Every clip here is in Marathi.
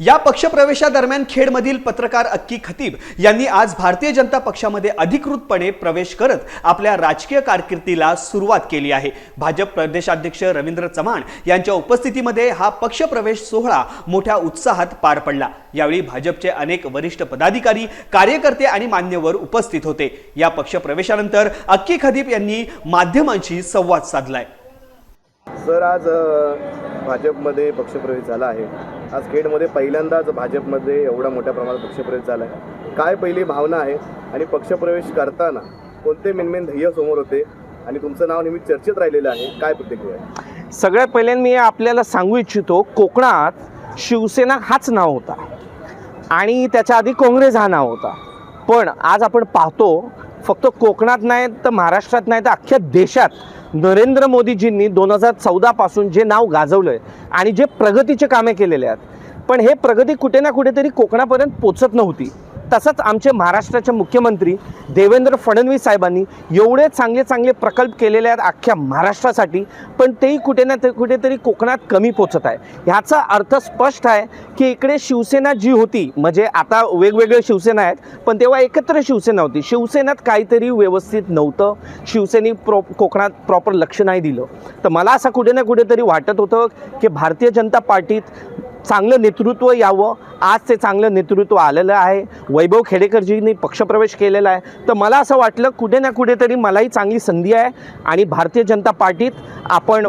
या पक्षप्रवेशादरम्यान खेडमधील पत्रकार अक्की खतीब यांनी आज भारतीय जनता पक्षामध्ये अधिकृतपणे प्रवेश करत आपल्या राजकीय कारकिर्दीला सुरुवात केली आहे. भाजप प्रदेशाध्यक्ष रवींद्र चव्हाण यांच्या उपस्थितीमध्ये हा पक्षप्रवेश सोहळा मोठ्या उत्साहात पार पडला. यावेळी भाजपचे अनेक वरिष्ठ पदाधिकारी कार्यकर्ते आणि मान्यवर उपस्थित होते. या पक्षप्रवेशानंतर अक्की खतीब यांनी माध्यमांशी संवाद साधलाय. सर आज भाजपमध्ये पक्षप्रवेश झाला आहे. आज खेडमध्ये पहिल्यांदाच भाजपमध्ये एवढा मोठ्या प्रमाणात पक्षप्रवेश झाला आहे काय पहिली भावना आहे? आणि पक्षप्रवेश करताना कोणते मेनमेन ध्येय समोर होते? आणि तुमचं नाव नेहमी चर्चेत राहिलेलं आहे. काय प्रतिक्रिया आहे? सगळ्यात पहिल्यांदा मी आपल्याला सांगू इच्छितो कोकणात शिवसेना हाच नाव होता. आणि त्याच्या आधी काँग्रेस हा नाव होता. पण आज आपण पाहतो फक्त कोकणात नाही तर महाराष्ट्रात नाही तर अख्ख्या देशात नरेंद्र मोदीजींनी दोन हजार चौदापासून जे नाव गाजवलं आहे आणि जे प्रगतीचे कामे केलेले आहेत पण हे प्रगती कुठे ना कुठेतरी कोकणापर्यंत पोचत नव्हती. तसंच आमचे महाराष्ट्राचे मुख्यमंत्री देवेंद्र फडणवीस साहेबांनी एवढे चांगले चांगले प्रकल्प केलेले आहेत अख्ख्या महाराष्ट्रासाठी पण तेही कुठे ना ते कुठेतरी कोकणात कमी पोचत आहे. ह्याचा अर्थ स्पष्ट आहे की इकडे शिवसेना जी होती म्हणजे आता वेगवेगळे शिवसेना आहेत पण तेव्हा एकत्र शिवसेना होती. शिवसेनेत काहीतरी व्यवस्थित नव्हतं. शिवसेने प्रो कोकणात प्रॉपर लक्ष नाही दिलं. तर मला असं कुठे ना कुठेतरी वाटत होतं की भारतीय जनता पार्टीत चांगलं नेतृत्व यावं. आज ते चांगलं नेतृत्व आलेलं आहे. वैभव खेडेकरजींनी पक्षप्रवेश केलेला आहे. तर मला असं वाटलं कुठे ना कुठेतरी मलाही चांगली संधी आहे आणि भारतीय जनता पार्टीत आपण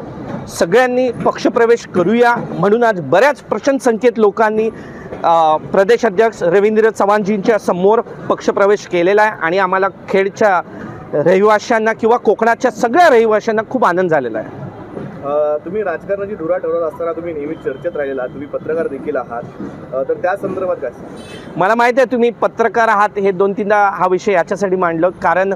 सगळ्यांनी पक्षप्रवेश करूया. म्हणून आज बऱ्याच प्रशंसंख्येत लोकांनी प्रदेशाध्यक्ष रवींद्र चव्हाणजींच्या समोर पक्षप्रवेश केलेला आहे आणि आम्हाला खेडच्या रहिवाशांना किंवा कोकणाच्या सगळ्या रहिवाशांना खूप आनंद झालेला आहे. तुम्ही राजकारणाची धुरा ठरवत असताना तुम्ही नेहमी चर्चेत राहिलेला आहात तुम्ही पत्रकार देखील आहात. तर त्या संदर्भात काय मला माहिती आहे तुम्ही पत्रकार आहात हे दोन तीनदा हा विषय याच्यासाठी मांडलं. कारण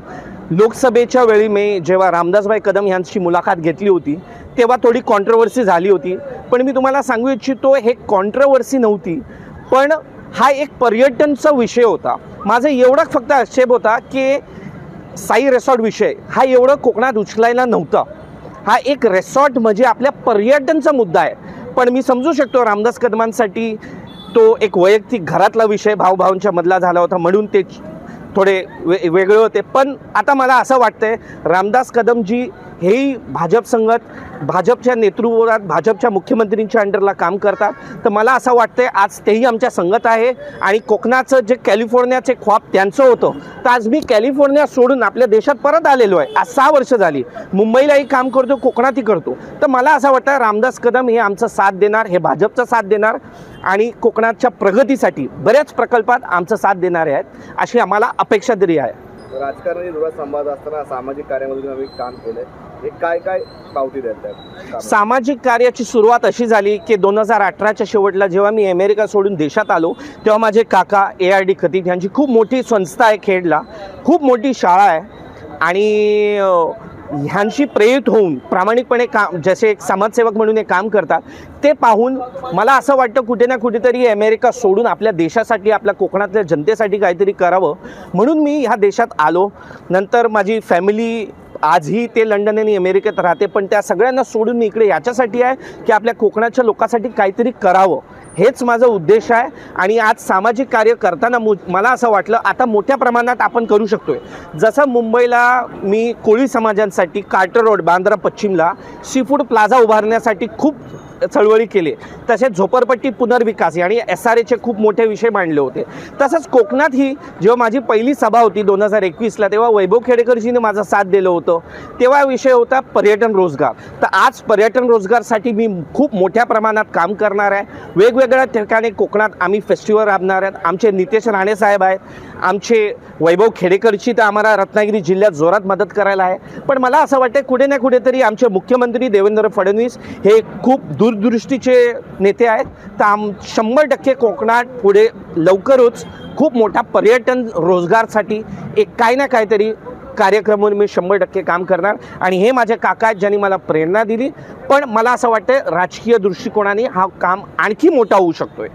लोकसभेच्या वेळी मी जेव्हा रामदासभाई कदम यांची मुलाखत घेतली होती तेव्हा थोडी कॉन्ट्रवर्सी झाली होती. पण मी तुम्हाला सांगू इच्छितो हे कॉन्ट्रवर्सी नव्हती. पण हा एक पर्यटनचा विषय होता. माझा एवढा फक्त आक्षेप होता की साई रेसॉर्ट विषय हा एवढं कोकणात उचलायला नव्हता. हा एक रेसॉर्ट म्हणजे आपल्या पर्यटनचा मुद्दा आहे. पण मी समजू शकतो रामदास कदमांसाठी तो एक वैयक्तिक घरातला विषय भावभावांच्या मधला झाला होता म्हणून ते थोडे वे वेगळे होते. पण आता मला असं वाटतंय रामदास कदमजी हेही भाजप संगत भाजपच्या नेतृत्वात भाजपच्या मुख्यमंत्रींच्या अंडरला काम करतात. तर मला असं वाटतंय आज तेही आमच्या संगत आहे आणि कोकणाचं जे कॅलिफोर्नियाचे ख्वाब त्यांचं होतं. तर आज मी कॅलिफोर्निया सोडून आपल्या देशात परत आलेलो आहे. आज सहा वर्ष झाली. मुंबईलाही काम करतो कोकणातही करतो. तर मला असं वाटतं रामदास कदम हे आमचं साथ देणार हे भाजपचा साथ देणार आणि कोकणाच्या प्रगतीसाठी बऱ्याच प्रकल्पात आमचं साथ देणारे आहेत. अशी आम्हाला अपेक्षा तरी आहे. राजकारणी संवाद असताना सामाजिक कार्यामधून आम्ही काम केलं हे काय काय पावती सामाजिक कार्याची सुरुवात अशी झाली की दोन हजार अठराच्या शेवटला जेव्हा मी अमेरिका सोडून देशात आलो तेव्हा माझे काका ए आर डी खतीत यांची खूप मोठी संस्था आहे खेडला खूप मोठी शाळा आहे. आणि ह्यांशी प्रेरित होऊन प्रामाणिकपणे काम जसे एक समाजसेवक म्हणून हे काम करतात ते पाहून मला असं वाटतं कुठे ना कुठेतरी अमेरिका सोडून आपल्या देशासाठी आपल्या कोकणातल्या जनतेसाठी काहीतरी करावं. म्हणून मी ह्या देशात आलो. नंतर माझी फॅमिली आजही ते लंडन आणि अमेरिकेत राहते पण त्या सगळ्यांना सोडून मी इकडे याच्यासाठी आहे की आपल्या कोकणाच्या लोकांसाठी काहीतरी करावं. हेच माझा उद्देश आहे आणि आज सामाजिक कार्य करताना मु मला असं वाटलं आता मोठ्या प्रमाणात आपण करू शकतोय. जसं मुंबईला मी कोळी समाजांसाठी कार्टर रोड बांद्रा पश्चिमला सी फूड प्लाझा उभारण्यासाठी खूप चळवळी केली. तसेच झोपडपट्टी पुनर्विकास आणि एस आर एचे खूप मोठे विषय मांडले होते. तसंच कोकणात ही जेव्हा माझी पहिली सभा होती दोन हजार एकवीसला तेव्हा वैभव खेडेकरजीने माझा साथ दिलं होतं. तेव्हा विषय होता पर्यटन रोजगार. तर आज पर्यटन रोजगारसाठी मी खूप मोठ्या प्रमाणात काम करणार आहे. वेगवेगळ्या ठिकाणी कोकणात आम्ही फेस्टिवल राबणार आहेत. आमचे नितेश राणे साहेब आहेत. आमचे वैभव खेडेकरची तर आम्हाला रत्नागिरी जिल्ह्यात जोरात मदत करायला आहे. पण मला असं वाटतं कुठे ना कुठेतरी आमचे मुख्यमंत्री देवेंद्र फडणवीस हे खूप दूरदृष्टीचे नेते आहेत. तर आम शंभर टक्के कोकणात पुढे लवकरच खूप मोठा पर्यटन रोजगारसाठी एक काही ना काहीतरी कार्यक्रमावर मी शंभर टक्के काम करणार आणि हे माझे काका आहेत ज्यांनी मला प्रेरणा दिली. पण मला असं वाटतं राजकीय दृष्टिकोनाने हा काम आणखी मोठा होऊ शकतोय.